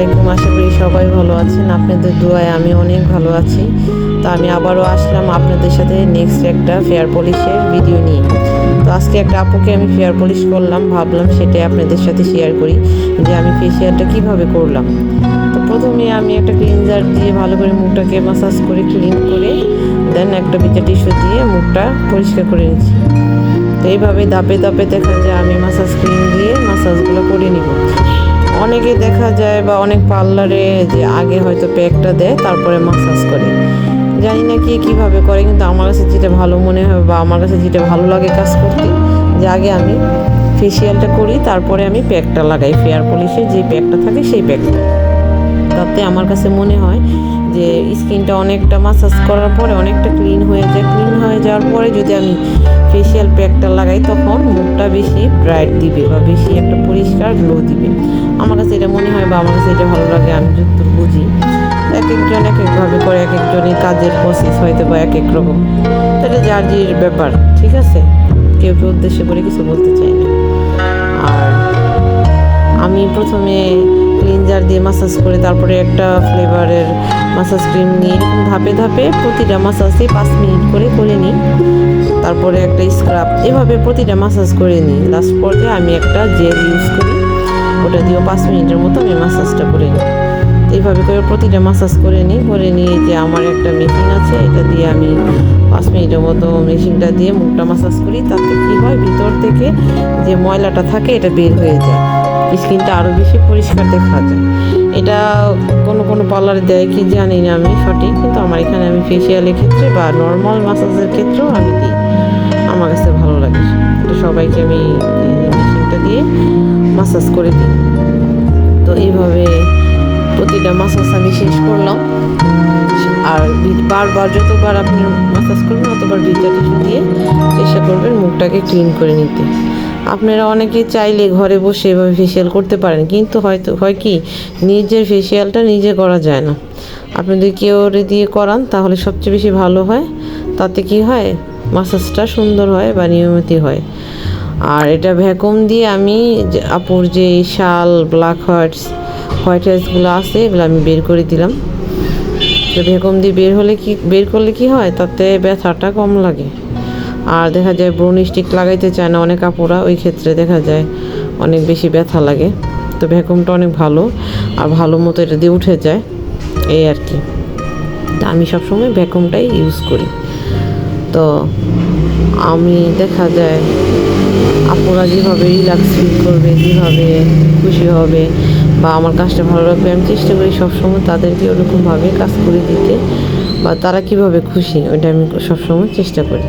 আলাইকুম, আশা করি সবাই ভালো আছেন। আপনাদের দোয়ায় আমি অনেক ভালো আছি। তো আমি আবারও আসলাম আপনাদের সাথে নেক্সট একটা ফেয়ার পলিশের ভিডিও নিয়ে। তো আজকে একটা আপুকে আমি ফেয়ার পলিশ করলাম, ভাবলাম সেটাই আপনাদের সাথে শেয়ার করি যে আমি ফেসিয়ালটা কীভাবে করলাম। তো প্রথমে আমি একটা ক্লিনজার দিয়ে ভালো করে মুখটাকে মাসাজ করে ক্লিন করে দেন একটা বিচা টিস্যু দিয়ে মুখটা পরিষ্কার করে নিচ্ছি। তো এইভাবে দাপে দাপে দেখা যায় আমি মাসাজ ক্রিম দিয়ে মাসাজগুলো করে নিব। অনেকে দেখা যায় বা অনেক পার্লারে যে আগে হয়তো প্যাকটা দেয়, তারপরে মাসাজ করে। জানি না কি কীভাবে করে, কিন্তু আমার কাছে যেটা ভালো মনে হয় বা আমার কাছে যেটা ভালো লাগে কাজ করতে, যে আগে আমি ফেসিয়ালটা করি, তারপরে আমি প্যাকটা লাগাই। ফেয়ার পলিশের যে প্যাকটা থাকে, সেই প্যাকটা তাতে আমার কাছে মনে হয় যে স্কিনটা অনেকটা মাসাজ করার পরে অনেকটা ক্লিন হয়ে যায়। ক্লিন হয়ে যাওয়ার পরে যদি আমি ফেসিয়াল প্যাকটা লাগাই, তখন মুখটা বেশি ব্রাইট দিবে বা বেশি একটা পরিষ্কার গ্লো দিবে। আমার কাছে এটা মনে হয় বা আমার কাছে এটা ভালো লাগে, আমি যতদূর বুঝি। এক একজন এক একভাবে করে এক একজনের কাজের প্রসেস হয়তো বা এক এক রকম। এটা যার জির ব্যাপার, ঠিক আছে? কেউ কেউ উদ্দেশ্য করে কিছু বলতে চাই না। আর আমি প্রথমে ক্লিনজার দিয়ে মাসাজ করে তারপরে একটা ফ্লেভারের মাসাজ ক্রিম নিয়ে ধাপে ধাপে প্রতিটা মাসাজে পাঁচ মিনিট করে করে নিই। তারপরে একটা স্ক্রাব এভাবে প্রতিটা মাসাজ করে নিই। লাস্ট পর্যায়ে আমি একটা জেল ইউজ করি। ওটা দিয়েও পাঁচ মিনিটের মতো আমি মাসাজটা করে নিই। এইভাবে করে প্রতিটা মাসাজ করে নিই। করে নিয়ে যে আমার একটা মেশিন আছে, এটা দিয়ে আমি পাঁচ মিনিটের মতো মেশিনটা দিয়ে মুখটা মাসাজ করি। তাতে কী হয়? ভিতর থেকে যে ময়লাটা থাকে, এটা বের হয়ে যায়। স্কিনটা আরও বেশি পরিষ্কার দেখা যায়। এটা কোনো কোনো পার্লারে দেয় কি জানি না আমি সঠিক, কিন্তু আমার এখানে আমি ফেসিয়ালের ক্ষেত্রে বা নর্মাল মাসাজের ক্ষেত্রেও আমি দিই। আমার কাছে ভালো লাগে। তো সবাইকে আমি মেশিনটা দিয়ে মাসাজ করে দিই। তো এইভাবে প্রতিটা মাসাজ আমি শেষ করলাম। আর বারবার যতবার আপনি মাসাজ করবেন বিটা টিস্যু দিয়ে চেষ্টা করবেন মুখটাকে ক্লিন করে নিতে। আপনারা অনেকে চাইলে ঘরে বসে এভাবে ফেসিয়াল করতে পারেন, কিন্তু হয়তো হয় কি, নিজের ফেসিয়ালটা নিজে করা যায় না। আপনি যদি কেউ দিয়ে করান, তাহলে সবচেয়ে বেশি ভালো হয়। তাতে কি হয়? মাসাজটা সুন্দর হয় বা নিয়মিত হয়। আর এটা ভ্যাকুম দিয়ে আমি আপুর যে শাল ব্ল্যাক হোয়াইটস হোয়াইট হেয়ার্সগুলো আছে, এগুলো আমি বের করে দিলাম। তো ভ্যাকুম দিয়ে বের হলে কি বের করলে কি হয়? তাতে ব্যথাটা কম লাগে। আর দেখা যায় ব্রণ স্টিক লাগাইতে চায় না, অনেক আপুরা ওই ক্ষেত্রে দেখা যায় অনেক বেশি ব্যথা লাগে। তো ভ্যাকুমটা অনেক ভালো আর ভালো মতো এটা দিয়ে উঠে যায়, এই আর কি। তা আমি সবসময় ভ্যাকুমটাই ইউজ করি। তো আমি দেখা যায় আপুরা যেভাবে রিল্যাক্স ফিল করবে, যেভাবে খুশি হবে বা আমার কাজটা ভালো লাগবে আমি চেষ্টা করি সবসময় তাদেরকে ওরকমভাবে কাজ করে দিতে বা তারা কীভাবে খুশি, ওইটা আমি সবসময় চেষ্টা করি।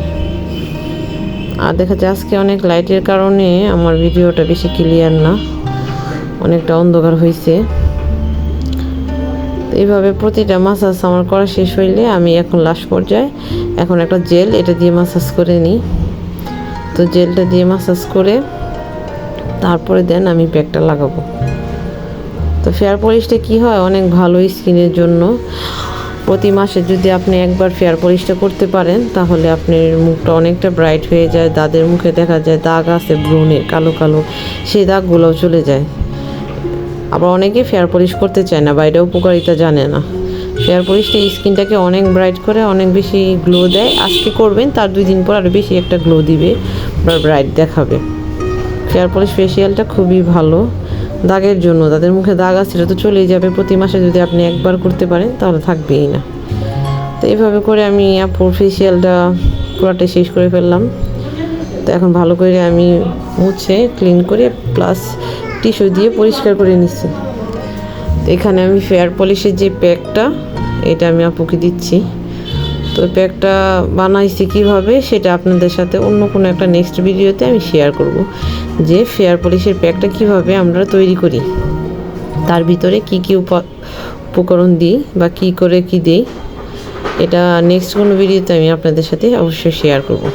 আর দেখা যায় আজকে অনেক লাইটের কারণে আমার ভিডিওটা বেশি ক্লিয়ার না। অনেকটা অন্ধকার হয়েছে এইভাবে প্রতিটা মাসাজ আমার করা শেষ হইলে আমি এখন লাস্ট পর্যায়ে এখন একটা জেল এটা দিয়ে মাসাজ করে নিই। তো জেলটা দিয়ে মাসাজ করে তারপরে দেন আমি প্যাকটা লাগাবো। তো ফেয়ার পলিশটা কী হয়? অনেক ভালো স্কিনের জন্য। প্রতি মাসে যদি আপনি একবার ফেয়ার পলিশটা করতে পারেন, তাহলে আপনার মুখটা অনেকটা ব্রাইট হয়ে যায় দাদের মুখে দেখা যায় দাগ আছে ব্রণের কালো কালো, সেই দাগগুলোও চলে যায়। আবার অনেকে ফেয়ার পলিশ করতে চায় না বা এটা উপকারিতা জানে না। ফেয়ার পলিশটা স্কিনটাকে অনেক ব্রাইট করে, অনেক বেশি গ্লো দেয়। আজকে করবেন, তার দুই দিন পর আরও বেশি একটা গ্লো দিবে বা ব্রাইট দেখাবে। ফেয়ার পলিশ ফেসিয়ালটা খুবই ভালো। দাগের জন্য তাদের মুখে দাগ আছে সেটা তো চলেই যাবে। প্রতি মাসে যদি আপনি একবার করতে পারেন, তাহলে থাকবেই না। তো এইভাবে করে আমি আপুর ফেসিয়ালটা পুরাটা শেষ করে ফেললাম। তো এখন ভালো করে আমি মুছে ক্লিন করে প্লাস টিস্যু দিয়ে পরিষ্কার করে নিচ্ছি। তো এখানে আমি ফেয়ার পলিশের যে প্যাকটা এটা আমি আপুকে দিচ্ছি। তো প্যাকটা বানাইছি কীভাবে সেটা আপনাদের সাথে অন্য কোনো একটা নেক্সট ভিডিওতে আমি শেয়ার করব। যে ফেয়ার পলিশের প্যাকটা কীভাবে আমরা তৈরি করি। তার ভিতরে কি কি উপ- উপকরণ দিই বা কি করে কি দিই, এটা নেক্সট কোনো ভিডিওতে আমি আপনাদের সাথে অবশ্যই শেয়ার করব।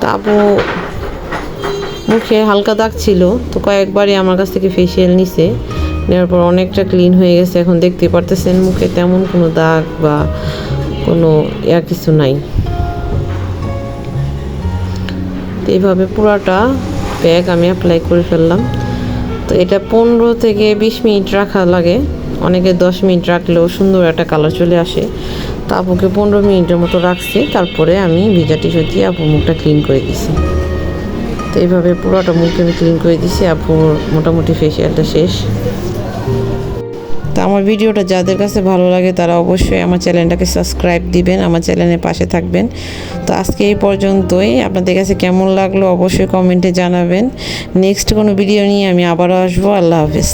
তা আপু, মুখে হালকা দাগ ছিল, তো কয়েকবারই আমার কাছ থেকে ফেসিয়াল নিছে। নেওয়ার পর অনেকটা ক্লিন হয়ে গেছে, এখন দেখতে পারতেছেন মুখে তেমন কোনো দাগ বা কোনো ইয়া কিছু নাই। তো এইভাবে পুরাটা ব্যাগ আমি অ্যাপ্লাই করে ফেললাম। তো এটা পনেরো থেকে বিশ মিনিট রাখা লাগে। অনেকে দশ মিনিট রাখলেও সুন্দর একটা কালার চলে আসে। তো আপুকে পনেরো মিনিটের মতো রাখছি। তারপরে আমি ভিজা টিস্যু দিয়ে আপুর মুখটা ক্লিন করে দিছি। তো এইভাবে পুরোটা মুখে আমি ক্লিন করে দিছি। আপুর মোটামুটি ফেসিয়ালটা শেষ। তো আমার ভিডিওটা যাদের কাছে ভালো লাগে তারা অবশ্যই আমার চ্যানেলটাকে সাবস্ক্রাইব দিবেন, আমার চ্যানেলের পাশে থাকবেন। তো আজকে এই পর্যন্তই। আপনাদের কাছে কেমন লাগল অবশ্যই কমেন্টে জানাবেন। নেক্সট কোনো ভিডিও নিয়ে আমি আবারও আসব। আল্লাহ হাফিজ।